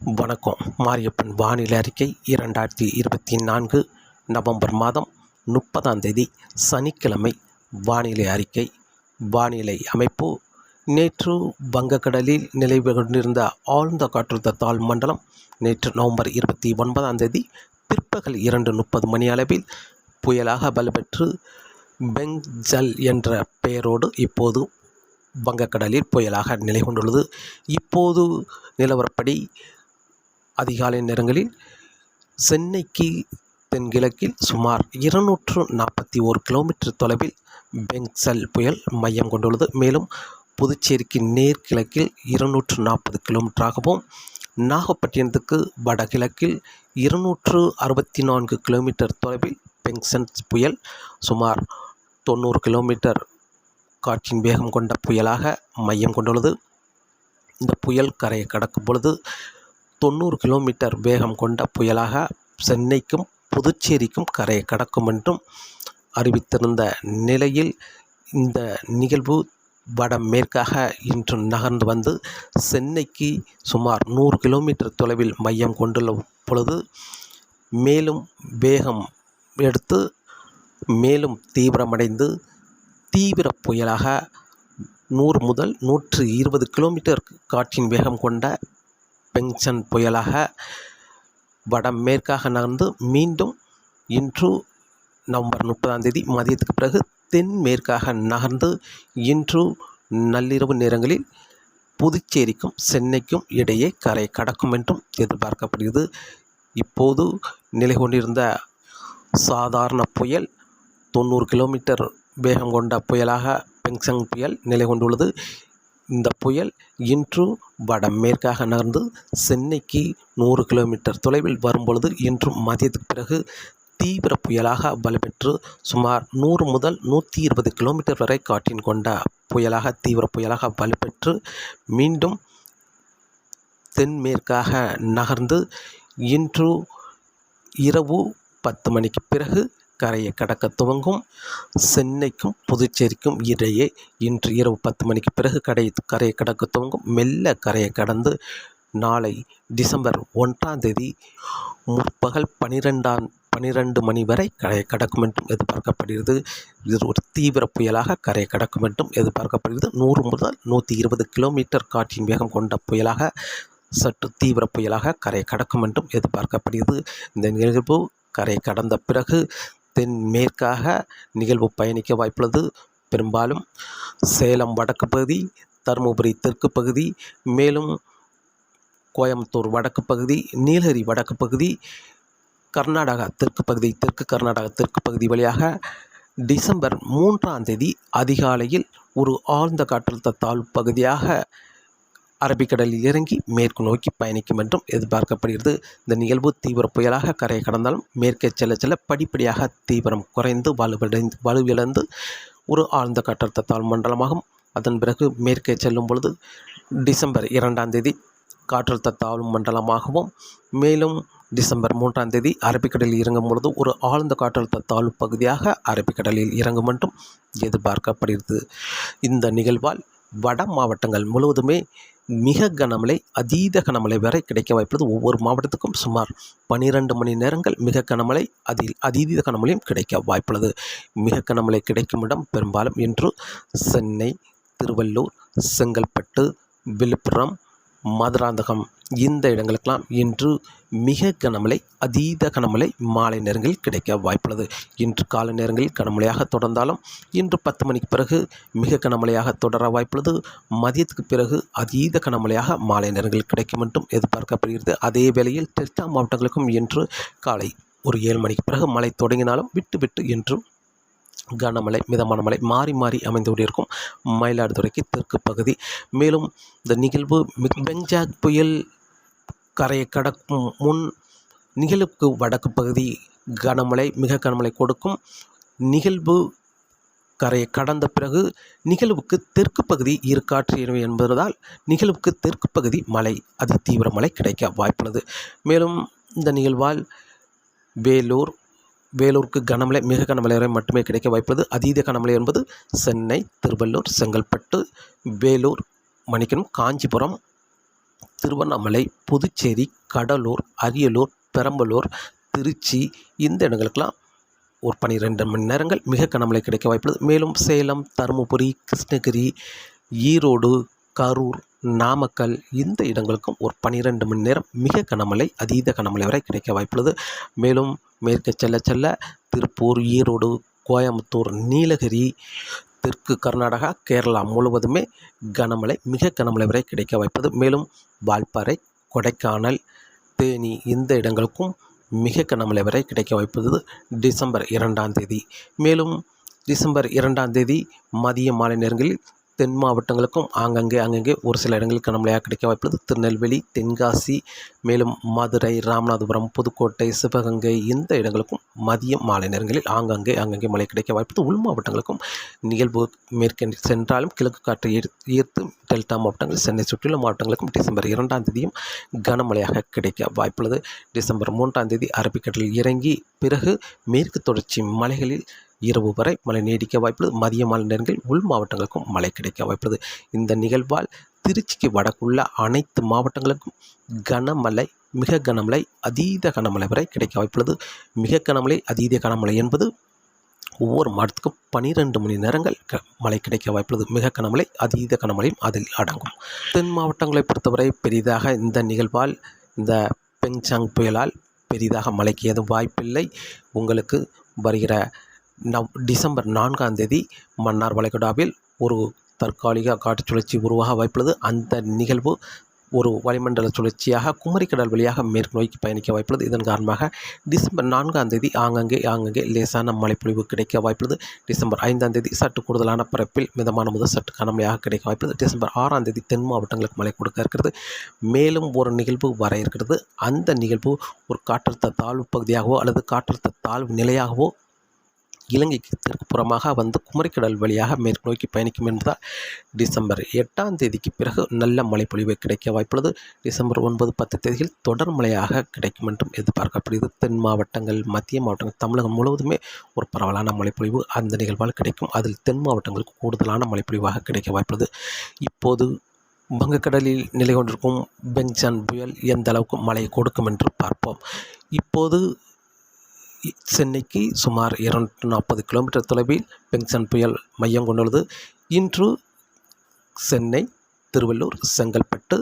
வணக்கம். மாரியப்பன் வானிலை அறிக்கை இரண்டாயிரத்தி இருபத்தி நான்கு நவம்பர் மாதம் முப்பதாம் தேதி சனிக்கிழமை வானிலை அறிக்கை. வானிலை அமைப்பு நேற்று வங்கக்கடலில் நிலை கொண்டிருந்த ஆழ்ந்த காற்றழுத்த தாழ் மண்டலம் நேற்று நவம்பர் இருபத்தி ஒன்பதாம் தேதி பிற்பகல் இரண்டு முப்பது மணி அளவில் புயலாக வலுப்பெற்று பெங்ஜல் என்ற பெயரோடு இப்போது வங்கக்கடலில் புயலாக நிலை கொண்டுள்ளது இப்போது நிலவரப்படி அதிகாலை நேரங்களில் சென்னைக்கு தென்கிழக்கில் சுமார் இருநூற்று நாற்பத்தி ஓரு கிலோமீட்டர் தொலைவில் பெங்சல் புயல் மையம் கொண்டுள்ளது. மேலும் புதுச்சேரிக்கு நேர்கிழக்கில் இருநூற்று நாற்பது கிலோமீட்டராகவும் நாகப்பட்டினத்துக்கு வடகிழக்கில் இருநூற்று அறுபத்தி நான்கு கிலோமீட்டர் தொலைவில் பெங்சன் புயல் சுமார் தொண்ணூறு கிலோமீட்டர் காற்றின் வேகம் கொண்ட புயலாக மையம் கொண்டுள்ளது. இந்த புயல் கரையை கடக்கும் பொழுது தொண்ணூறு கிலோமீட்டர் வேகம் கொண்ட புயலாக சென்னைக்கும் புதுச்சேரிக்கும் கரையை கடக்கும் என்றும் அறிவித்திருந்த நிலையில் இந்த நிகழ்வு வடமேற்காக இன்று நகர்ந்து வந்து சென்னைக்கு சுமார் நூறு கிலோமீட்டர் தொலைவில் மையம் கொண்டுள்ள பொழுது மேலும் வேகம் எடுத்து மேலும் தீவிரமடைந்து தீவிர புயலாக நூறு முதல் நூற்று இருபது கிலோமீட்டர் காற்றின் வேகம் கொண்ட பெங்சன் புயலாக வடமேற்காக நகர்ந்து மீண்டும் இன்று நவம்பர் முப்பதாம் தேதி மதியத்துக்கு பிறகு தென்மேற்காக நகர்ந்து இன்று நள்ளிரவு நேரங்களில் புதுச்சேரிக்கும் சென்னைக்கும் இடையே கரை கடக்கும் என்றும் எதிர்பார்க்கப்படுகிறது. இப்போது நிலை கொண்டிருந்த சாதாரண புயல் தொண்ணூறு கிலோமீட்டர் வேகம் கொண்ட புயலாக பெங்சங் புயல் நிலை கொண்டுள்ளது இந்த புயல் இன்று வடமேற்காக நகர்ந்து சென்னைக்கு நூறு கிலோமீட்டர் தொலைவில் வரும்பொழுது இன்று மதியத்துக்கு பிறகு தீவிர புயலாக வலுப்பெற்று சுமார் நூறு முதல் நூற்றி இருபது கிலோமீட்டர் வரை காற்றின் கொண்ட புயலாக தீவிர புயலாக வலுப்பெற்று மீண்டும் தென்மேற்காக நகர்ந்து இன்று இரவு பத்து மணிக்கு பிறகு கரையை கடக்க துவங்கும். சென்னைக்கும் புதுச்சேரிக்கும் இடையே இன்று இரவு பத்து மணிக்கு பிறகு கடை கரையை கடக்க துவங்கும். மெல்ல கரையை கடந்து நாளை டிசம்பர் ஒன்றாம் தேதி முற்பகல் பனிரெண்டாம் பனிரெண்டு மணி வரை கரையை கடக்கும் என்றும் எதிர்பார்க்கப்படுகிறது. இது ஒரு தீவிர புயலாக கரையை கடக்கும் என்றும் எதிர்பார்க்கப்படுகிறது. நூறு முதல் நூற்றி இருபது கிலோமீட்டர் காற்றின் வேகம் கொண்ட புயலாக சற்று தீவிர புயலாக கரையை கடக்கும் என்றும் எதிர்பார்க்கப்படுகிறது. இந்த நிகழ்வு கரை கடந்த பிறகு தென்மேற்காக நிகழ்வு பயணிக்க வாய்ப்புள்ளது. பெரும்பாலும் சேலம் வடக்கு பகுதி தருமபுரி தெற்கு பகுதி மேலும் கோயம்புத்தூர் வடக்கு பகுதி நீலகிரி வடக்கு பகுதி கர்நாடகா தெற்கு பகுதி தெற்கு கர்நாடகா தெற்கு பகுதி வழியாக டிசம்பர் மூன்றாம் தேதி அதிகாலையில் ஒரு ஆழ்ந்த காற்றழுத்த தாழ்வு பகுதியாக அரபிக்கடலில் இறங்கி மேற்கு நோக்கி பயணிக்கும் என்றும் எதிர்பார்க்கப்படுகிறது. இந்த நிகழ்வு தீவிர புயலாக கரையை கடந்தாலும் மேற்கே செல்ல செல்ல படிப்படியாக தீவிரம் குறைந்து வலுவடைந்து வலுவிழந்து ஒரு ஆழ்ந்த காற்றழுத்த தாழ் மண்டலமாகும். அதன் பிறகு மேற்கே செல்லும் பொழுது டிசம்பர் இரண்டாம் தேதி காற்றழுத்த தாழ்வு மண்டலமாகவும் மேலும் டிசம்பர் மூன்றாம் தேதி அரபிக்கடலில் இறங்கும் பொழுது ஒரு ஆழ்ந்த காற்றழுத்த தாழ்வு பகுதியாக அரபிக்கடலில் இறங்கும் என்றும் எதிர்பார்க்கப்படுகிறது. இந்த நிகழ்வால் வட மாவட்டங்கள் முழுவதுமே மிக கனமழை அதீத கனமழை வரை கிடைக்க வாய்ப்புள்ளது. ஒவ்வொரு மாவட்டத்துக்கும் சுமார் பனிரெண்டு மணி நேரங்கள் மிக கனமழை அதில் அதீத கனமழையும் கிடைக்க வாய்ப்புள்ளது. மிக கனமழை கிடைக்கும் இடம் பெரும்பாலும் இன்று சென்னை திருவள்ளூர் செங்கல்பட்டு விழுப்புரம் மதுராந்தகம். இந்த இடங்களுக்கெல்லாம் இன்று மிக கனமழை அதீத கனமழை மாலை நேரங்களில் கிடைக்க வாய்ப்புள்ளது. இன்று காலை நேரங்களில் கனமழையாக தொடர்ந்தாலும் இன்று பத்து மணிக்கு பிறகு மிக கனமழையாக தொடர வாய்ப்புள்ளது. மதியத்துக்கு பிறகு அதீத கனமழையாக மாலை நேரங்களில் கிடைக்கும் என்றும் எதிர்பார்க்கப்படுகிறது. அதே வேளையில் டெல்டா மாவட்டங்களுக்கும் இன்று காலை ஒரு ஏழு மணிக்கு பிறகு மழை தொடங்கினாலும் விட்டு விட்டு என்றும் கனமழை மிதமான மழை மாறி மாறி அமைந்து கொண்டிருக்கும் மயிலாடுதுறைக்கு தெற்கு பகுதி. மேலும் இந்த நிகழ்வு பெஞ்சாக் புயல் கரையை கடக்கும் முன் நிகழ்வுக்கு வடக்கு பகுதி கனமழை மிக கனமழை கொடுக்கும். நிகழ்வு கரையை கடந்த பிறகு நிகழ்வுக்கு தெற்கு பகுதி இருக்காற்று இணைவு என்பதால் நிகழ்வுக்கு தெற்கு பகுதி மழை அதி தீவிர மழை கிடைக்க வாய்ப்புள்ளது. மேலும் இந்த நிகழ்வால் வேலூர் வேலூருக்கு கனமழை மிக கனமழை வரை மட்டுமே கிடைக்க வாய்ப்புள்ளது. அதீத கனமழை என்பது சென்னை திருவள்ளூர் செங்கல்பட்டு வேலூர் மணிக்கணும் காஞ்சிபுரம் திருவண்ணாமலை புதுச்சேரி கடலூர் அரியலூர் பெரம்பலூர் திருச்சி இந்த இடங்களுக்கெல்லாம் ஒரு பன்னிரெண்டு மணி நேரங்கள் மிக கனமழை கிடைக்க வாய்ப்புள்ளது. மேலும் சேலம் தருமபுரி கிருஷ்ணகிரி ஈரோடு கரூர் நாமக்கல் இந்த இடங்களுக்கும் ஒரு பன்னிரெண்டு மணி நேரம் மிக கனமழை அதீத கனமழை வரை கிடைக்க வாய்ப்புள்ளது. மேலும் மேற்கு செல்ல செல்ல திருப்பூர் ஈரோடு கோயம்புத்தூர் நீலகிரி தெற்கு கர்நாடகா கேரளா முழுவதுமே கனமழை மிக கனமழை வரை கிடைக்க வாய்ப்பது. மேலும் வால்பாறை கொடைக்கானல் தேனி இந்த இடங்களுக்கும் மிக கனமழை வரை கிடைக்க வாய்ப்பது டிசம்பர் இரண்டாம் தேதி. மேலும் டிசம்பர் இரண்டாம் தேதி மதிய மாலை நேரங்களில் தென் மாவட்டங்களுக்கும் ஆங்கங்கே அங்கங்கே ஒரு சில இடங்களுக்கு கனமழையாக கிடைக்க வாய்ப்புள்ளது திருநெல்வேலி தென்காசி மேலும் மதுரை ராமநாதபுரம் புதுக்கோட்டை சிவகங்கை இந்த இடங்களுக்கும் மதிய மாலை நேரங்களில் ஆங்கங்கே அங்கங்கே மழை கிடைக்க வாய்ப்புள்ளது உள் மாவட்டங்களுக்கும் நிகழ்வு மேற்கே சென்றாலும் கிழக்கு காற்றை ஈர்த்து டெல்டா மாவட்டங்கள் சென்னை சுற்றியுள்ள மாவட்டங்களுக்கும் டிசம்பர் இரண்டாம் தேதியும் கனமழையாக கிடைக்க வாய்ப்புள்ளது டிசம்பர் மூன்றாம் தேதி அரபிக்கடலில் இறங்கி பிறகு மேற்கு தொடர்ச்சி மலைகளில் இரவு வரை மழை நீடிக்க வாய்ப்புள்ளது. மதிய மாலை நேரங்களில் உள் மாவட்டங்களுக்கும் மழை கிடைக்க வாய்ப்புள்ளது. இந்த நிகழ்வால் திருச்சிக்கு வடக்குள்ள அனைத்து மாவட்டங்களுக்கும் கனமழை மிக கனமழை அதீத கனமழை வரை கிடைக்க வாய்ப்புள்ளது. மிக கனமழை அதீத கனமழை என்பது ஒவ்வொரு மாதத்துக்கும் பனிரெண்டு மணி நேரங்கள் க மழை கிடைக்க வாய்ப்புள்ளது. மிக கனமழை அதீத கனமழையும் அதில் அடங்கும். தென் மாவட்டங்களை பொறுத்தவரை பெரிதாக இந்த நிகழ்வால் இந்த பெங்சாங் புயலால் பெரிதாக மழைக்கு எதுவும் வாய்ப்பில்லை. உங்களுக்கு வருகிற நவ் டிசம்பர் நான்காம் தேதி மன்னார் வளைகுடாவில் ஒரு தற்காலிக காற்று சுழற்சி உருவாக வாய்ப்புள்ளது. அந்த நிகழ்வு ஒரு வளிமண்டல சுழற்சியாக குமரிக்கடல் வழியாக மேற்கு நோக்கி பயணிக்க வாய்ப்புள்ளது. இதன் காரணமாக டிசம்பர் நான்காம் தேதி ஆங்கங்கே ஆங்கங்கே லேசான மழைப்பொழிவு கிடைக்க வாய்ப்புள்ளது. டிசம்பர் ஐந்தாம் தேதி சற்று கூடுதலான பரப்பில் மிதமான முதல் சற்று கனமழையாக கிடைக்க வாய்ப்புள்ளது. டிசம்பர் ஆறாம் தேதி தென் மாவட்டங்களுக்கு மழை கொடுக்க இருக்கிறது. மேலும் ஒரு நிகழ்வு வர இருக்கிறது. அந்த நிகழ்வு ஒரு காற்றழுத்த தாழ்வு பகுதியாகவோ அல்லது காற்றழுத்த தாழ்வு நிலையாகவோ இலங்கைக்கு தெற்கு புறமாக வந்து குமரிக்கடல் வழியாக மேற்கு நோக்கி பயணிக்கும் என்பதால் டிசம்பர் எட்டாம் தேதிக்கு பிறகு நல்ல மழைப்பொழிவு கிடைக்க வாய்ப்புள்ளது. டிசம்பர் ஒன்பது பத்து தேதியில் தொடர் மழையாக கிடைக்கும் என்றும் எதிர்பார்க்கப்படுகிறது. தென் மாவட்டங்கள் மத்திய மாவட்டங்கள் தமிழகம் முழுவதுமே ஒரு பரவலான மழைப்பொழிவு அந்த நிகழ்வால் கிடைக்கும். அதில் தென் மாவட்டங்களுக்கு கூடுதலான மழைப்பொழிவாக கிடைக்க வாய்ப்புள்ளது. இப்போது வங்கக்கடலில் நிலை கொண்டிருக்கும் பெஞ்சான் புயல் எந்த அளவுக்கு மழை கொடுக்கும் என்று பார்ப்போம். இப்போது சென்னைக்கு சுமார் இருநூற்று நாற்பது கிலோமீட்டர் தொலைவில் பெங்சன் புயல் மையம் கொண்டுள்ளது. இன்று சென்னை திருவள்ளூர் செங்கல்பட்டு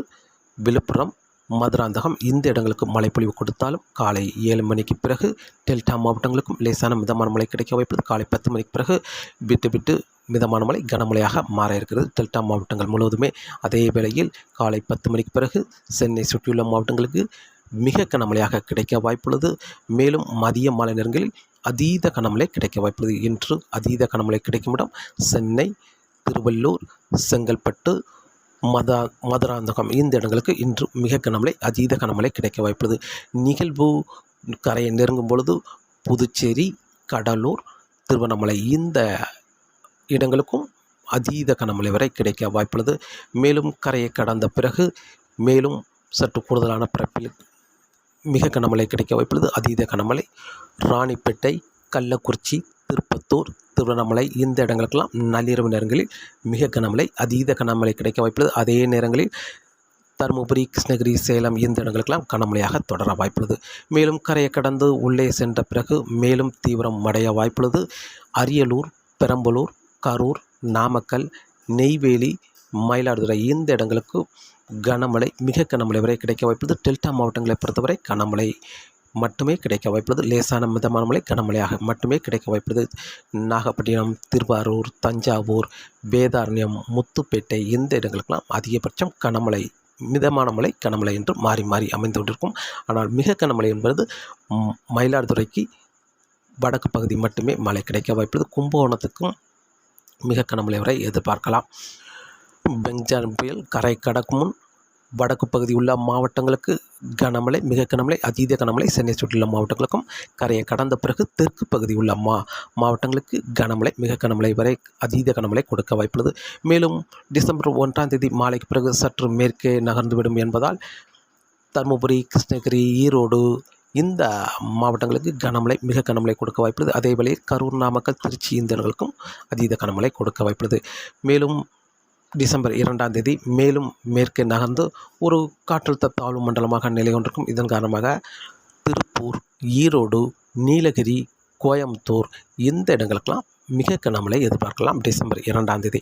விழுப்புரம் மதுராந்தகம் இந்த இடங்களுக்கு மழைப்பொழிவு கொடுத்தாலும் காலை ஏழு மணிக்கு பிறகு டெல்டா மாவட்டங்களுக்கும் லேசான மிதமான மழை கிடைக்க வாய்ப்புள்ளது. காலை பத்து மணிக்கு பிறகு விட்டு விட்டு மிதமான மழை கனமழையாக மாற இருக்கிறது. டெல்டா மாவட்டங்கள் முழுவதுமே அதே வேளையில் காலை பத்து மணிக்கு பிறகு சென்னை சுற்றியுள்ள மாவட்டங்களுக்கு மிக கனமழையாக கிடைக்க வாய்ப்புள்ளது. மேலும் மதிய மாலை நேரங்களில் அதீத கனமழை கிடைக்க வாய்ப்புள்ளது இன்று அதீத கனமழை கிடைக்கும் இடம் சென்னை திருவள்ளூர் செங்கல்பட்டு மதா மதுராந்தகம் இந்த இடங்களுக்கு இன்று மிக கனமழை அதீத கனமழை கிடைக்க வாய்ப்புள்ளது. நிகழ்வு கரையை நெருங்கும் பொழுது புதுச்சேரி கடலூர் திருவண்ணாமலை இந்த இடங்களுக்கும் அதீத கனமழை வரை கிடைக்க வாய்ப்புள்ளது. மேலும் கரையை கடந்த பிறகு மேலும் சற்று கூடுதலான பரப்பில் மிக கனமழை கிடைக்க வாய்ப்புள்ளது. அதீத கனமழை ராணிப்பேட்டை கள்ளக்குறிச்சி திருப்பத்தூர் திருவண்ணாமலை இந்த இடங்களுக்கெல்லாம் நள்ளிரவு நேரங்களில் மிக கனமழை அதீத கனமழை கிடைக்க வாய்ப்புள்ளது. அதே நேரங்களில் தருமபுரி கிருஷ்ணகிரி சேலம் இந்த இடங்களுக்கெல்லாம் கனமழையாக தொடர வாய்ப்புள்ளது. மேலும் கரையை கடந்து உள்ளே சென்ற பிறகு மேலும் தீவிரம் அடைய வாய்ப்புள்ளது. அரியலூர் பெரம்பலூர் கரூர் நாமக்கல் நெய்வேலி மயிலாடுதுறை இந்த இடங்களுக்கு கனமழை மிக கனமழை வரை கிடைக்க வாய்ப்புள்ளது. டெல்டா மாவட்டங்களை பொறுத்தவரை கனமழை மட்டுமே கிடைக்க வாய்ப்புள்ளது. லேசான மிதமான மழை கனமழையாக மட்டுமே கிடைக்க வாய்ப்புள்ளது. நாகப்பட்டினம் திருவாரூர் தஞ்சாவூர் வேதாரண்யம் முத்துப்பேட்டை இந்த இடங்களுக்கெல்லாம் அதிகபட்சம் கனமழை மிதமான மழை கனமழை என்று மாறி மாறி அமைந்து கொண்டிருக்கும் ஆனால் மிக கனமழை என்பது மயிலாடுதுறைக்கு வடக்கு பகுதி மட்டுமே மழை கிடைக்க வாய்ப்புள்ளது. கும்பகோணத்துக்கும் மிக கனமழை வரை எதிர்பார்க்கலாம். பெங்ஜான் புயல் கரை கடக்கும் முன் வடக்கு பகுதி உள்ள மாவட்டங்களுக்கு கனமழை மிக கனமழை அதீத கனமழை சென்னை சுற்றியுள்ள மாவட்டங்களுக்கும் கரையை கடந்த பிறகு தெற்கு பகுதி உள்ள மா மாவட்டங்களுக்கு கனமழை மிக கனமழை வரை அதீத கனமழை கொடுக்க வாய்ப்புள்ளது. மேலும் டிசம்பர் ஒன்றாம் தேதி மாலைக்கு பிறகு சற்று மேற்கே நகர்ந்துவிடும் என்பதால் தருமபுரி கிருஷ்ணகிரி ஈரோடு இந்த மாவட்டங்களுக்கு கனமழை மிக கனமழை கொடுக்க வாய்ப்புள்ளது. அதே வேளையில் கரூர் நாமக்கல் திருச்சி இந்த இடங்களுக்கும் அதீத கனமழை கொடுக்க வாய்ப்புள்ளது. மேலும் டிசம்பர் இரண்டாம் தேதி மேலும் மேற்கே நகர்ந்து ஒரு காற்றழுத்த தாழ்வு மண்டலமாக நிலை கொண்டிருக்கும். இதன் காரணமாக திருப்பூர் ஈரோடு நீலகிரி கோயம்புத்தூர் இந்த இடங்களுக்கெல்லாம் மிக கனமழை எதிர்பார்க்கலாம். டிசம்பர் இரண்டாம் தேதி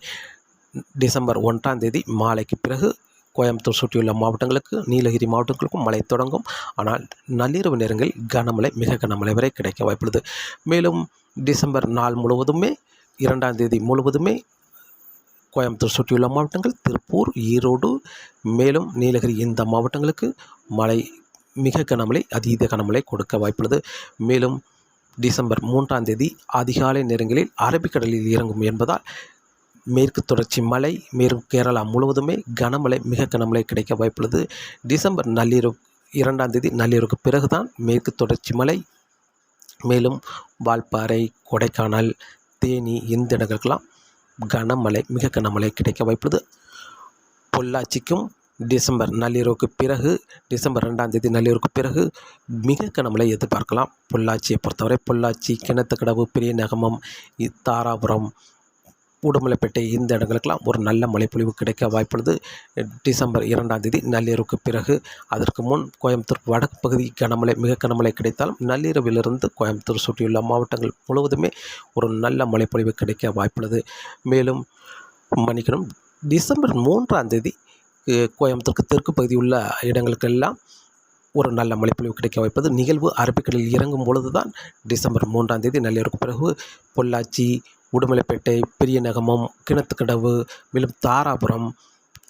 டிசம்பர் ஒன்றாம் தேதி மாலைக்கு பிறகு கோயம்புத்தூர் சுற்றியுள்ள மாவட்டங்களுக்கு நீலகிரி மாவட்டங்களுக்கும் மழை தொடங்கும். ஆனால் நள்ளிரவு நேரங்களில் கனமழை மிக கனமழை வரை கிடைக்க வாய்ப்புள்ளது. மேலும் டிசம்பர் நாள் முழுவதுமே இரண்டாம் தேதி முழுவதுமே கோயம்புத்தூர் சுற்றியுள்ள மாவட்டங்கள் திருப்பூர் ஈரோடு மேலும் நீலகிரி இந்த மாவட்டங்களுக்கு மழை மிக கனமழை அதீத கனமழை கொடுக்க வாய்ப்புள்ளது. மேலும் டிசம்பர் மூன்றாம் தேதி அதிகாலை நேரங்களில் அரபிக்கடலில் இறங்கும் என்பதால் மேற்கு தொடர்ச்சி மலை மேலும் கேரளா முழுவதுமே கனமழை மிக கனமழை கிடைக்க வாய்ப்புள்ளது. டிசம்பர் நள்ளிரவு இரண்டாம் தேதி நள்ளிரவுக்கு பிறகுதான் மேற்கு தொடர்ச்சி மலை மேலும் வால்பாறை கொடைக்கானல் தேனி இந்த இடங்களுக்கெல்லாம் கனமழை மிக கனமழை கிடைக்க வாய்ப்புள்ளது. பொள்ளாச்சிக்கும் டிசம்பர் நள்ளிரவுக்கு பிறகு டிசம்பர் ரெண்டாம் தேதி நள்ளிரவுக்கு பிறகு மிக கனமழை எதிர்பார்க்கலாம். பொள்ளாச்சியை பொறுத்தவரை பொள்ளாச்சி கிணத்துக்கடவு பெரிய நகமம் தாராபுரம் உடுமலைப்பேட்டை இந்த இடங்களுக்கெல்லாம் ஒரு நல்ல மழைப்பொழிவு கிடைக்க வாய்ப்புள்ளது. டிசம்பர் இரண்டாம் தேதி நள்ளிரவுக்கு பிறகு அதற்கு முன் கோயம்புத்தூர் வடக்கு பகுதி கனமழை மிக கனமழை கிடைத்தாலும் நள்ளிரவிலிருந்து கோயம்புத்தூர் சுற்றியுள்ள மாவட்டங்கள் முழுவதுமே ஒரு நல்ல மழைப்பொழிவு கிடைக்க வாய்ப்புள்ளது. மேலும் மன்னிக்கணும் டிசம்பர் மூன்றாம் தேதி கோயம்புத்தூருக்கு தெற்கு பகுதி உள்ள இடங்களுக்கெல்லாம் ஒரு நல்ல மழைப்பொழிவு கிடைக்க வாய்ப்பது நிகழ்வு அரபிக்கடலில் இறங்கும் பொழுது தான் டிசம்பர் மூன்றாம் தேதி நள்ளிரவுக்கு பிறகு பொள்ளாச்சி உடுமலைப்பேட்டை பெரிய நகமம் கிணத்துக்கடவு மேலும் தாராபுரம்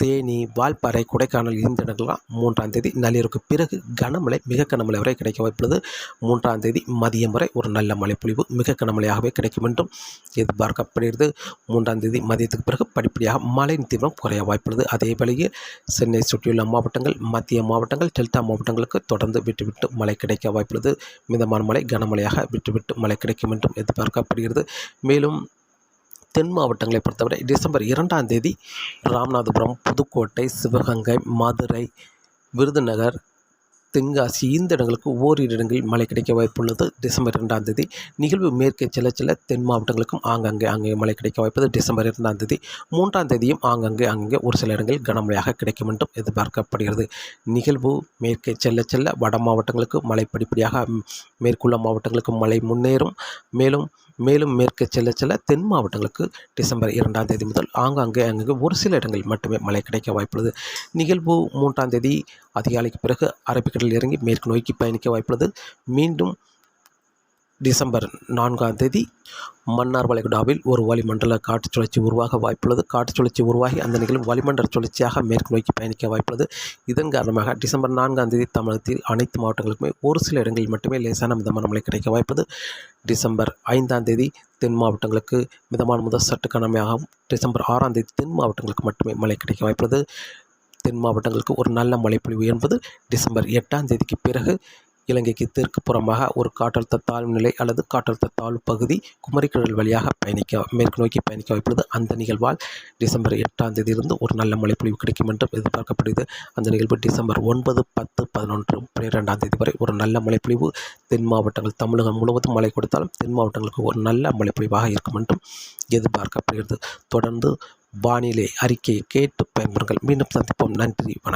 தேனி வால்பாறை கொடைக்கானல் இந்த இடங்கள்லாம் மூன்றாம் தேதி நள்ளிரவுக்கு பிறகு கனமழை மிக கனமழை வரை கிடைக்க வாய்ப்புள்ளது. மூன்றாம் தேதி மதியம் வரை ஒரு நல்ல மழைப்பொழிவு மிக கனமழையாகவே கிடைக்கும் என்றும் எதிர்பார்க்கப்படுகிறது. மூன்றாம் தேதி மதியத்துக்கு பிறகு படிப்படியாக மழையின் தீவிரம் குறைய வாய்ப்புள்ளது. அதே வேளையில் சென்னை சுற்றியுள்ள மாவட்டங்கள் மத்திய மாவட்டங்கள் டெல்டா மாவட்டங்களுக்கு தொடர்ந்து விட்டுவிட்டு மழை கிடைக்க வாய்ப்புள்ளது. மிதமான மழை கனமழையாக விட்டுவிட்டு மழை கிடைக்கும் என்றும் எதிர்பார்க்கப்படுகிறது. மேலும் தென் மாவட்டங்களை பொறுத்தவரை டிசம்பர் இரண்டாம் தேதி ராமநாதபுரம் புதுக்கோட்டை சிவகங்கை மதுரை விருதுநகர் தென்காசி இந்த இடங்களுக்கு ஓரிரு இடங்களில் மழை கிடைக்க வாய்ப்புள்ளது டிசம்பர் இரண்டாம் தேதி நிகழ்வு மேற்கே செல்ல செல்ல தென் மாவட்டங்களுக்கும் ஆங்காங்கே அங்கே மழை கிடைக்க வாய்ப்பது டிசம்பர் இரண்டாம் தேதி மூன்றாம் தேதியும் ஆங்காங்கே அங்கே ஒரு சில இடங்களில் கனமழையாக கிடைக்கும் என்றும் எதிர்பார்க்கப்படுகிறது. நிகழ்வு மேற்கே செல்ல செல்ல வட மாவட்டங்களுக்கு மழை படிப்படியாக மேற்குள்ள மாவட்டங்களுக்கு மழை முன்னேறும். மேலும் மேலும் மேற்கே செல்ல செல்ல தென் மாவட்டங்களுக்கு டிசம்பர் இரண்டாம் தேதி முதல் ஆங்காங்கே அங்கங்கே ஒரு சில இடங்களில் மட்டுமே மழை கிடைக்க வாய்ப்புள்ளது. நிகழ்வு மூன்றாம் தேதி அதிகாலைக்கு பிறகு அரபிக்கடலில் இறங்கி மேற்கு நோக்கி பயணிக்க வாய்ப்புள்ளது. மீண்டும் டிசம்பர் நான்காம் தேதி மன்னார் வளைகுடாவில் ஒரு வளிமண்டல காற்று சுழற்சி உருவாக வாய்ப்புள்ளது. காற்று சுழற்சி உருவாகி அந்த நிகழ்வு வளிமண்டல சுழற்சியாக மேற்கு நோக்கி பயணிக்க வாய்ப்புள்ளது. இதன் காரணமாக டிசம்பர் நான்காம் தேதி தமிழகத்தில் அனைத்து மாவட்டங்களுக்குமே ஒரு சில இடங்களில் மட்டுமே லேசான மிதமான மழை கிடைக்க வாய்ப்பது டிசம்பர் ஐந்தாம் தேதி தென் மாவட்டங்களுக்கு மிதமான முதல் சற்று கனமையாகவும் டிசம்பர் ஆறாம் தேதி தென் மாவட்டங்களுக்கு மட்டுமே மழை கிடைக்க வாய்ப்புள்ளது. தென் மாவட்டங்களுக்கு ஒரு நல்ல மழைப்பொழிவு என்பது டிசம்பர் எட்டாம் தேதிக்கு பிறகு இலங்கைக்கு தெற்கு புறமாக ஒரு காற்றழுத்த தாழ்வு நிலை அல்லது காற்றழுத்த தாழ்வு பகுதி குமரிக்கடல் வழியாக பயணிக்க மேற்கு நோக்கி பயணிக்க வைப்பது அந்த நிகழ்வால் டிசம்பர் எட்டாம் தேதியிலிருந்து ஒரு நல்ல மழைப்பொழிவு கிடைக்கும் என்றும் எதிர்பார்க்கப்படுகிறது. அந்த நிகழ்வு டிசம்பர் ஒன்பது பத்து பதினொன்று பன்னிரெண்டாம் தேதி வரை ஒரு நல்ல மழைப்பொழிவு தென் மாவட்டங்கள் தமிழகம் முழுவதும் மழை கொடுத்தாலும் தென் மாவட்டங்களுக்கு ஒரு நல்ல மழைப்பொழிவாக இருக்கும் என்றும் எதிர்பார்க்கப்படுகிறது. தொடர்ந்து வானிலை அறிக்கையை கேட்டு பயன்பெறுங்கள். மீண்டும் சந்திப்போம். நன்றி. வணக்கம்.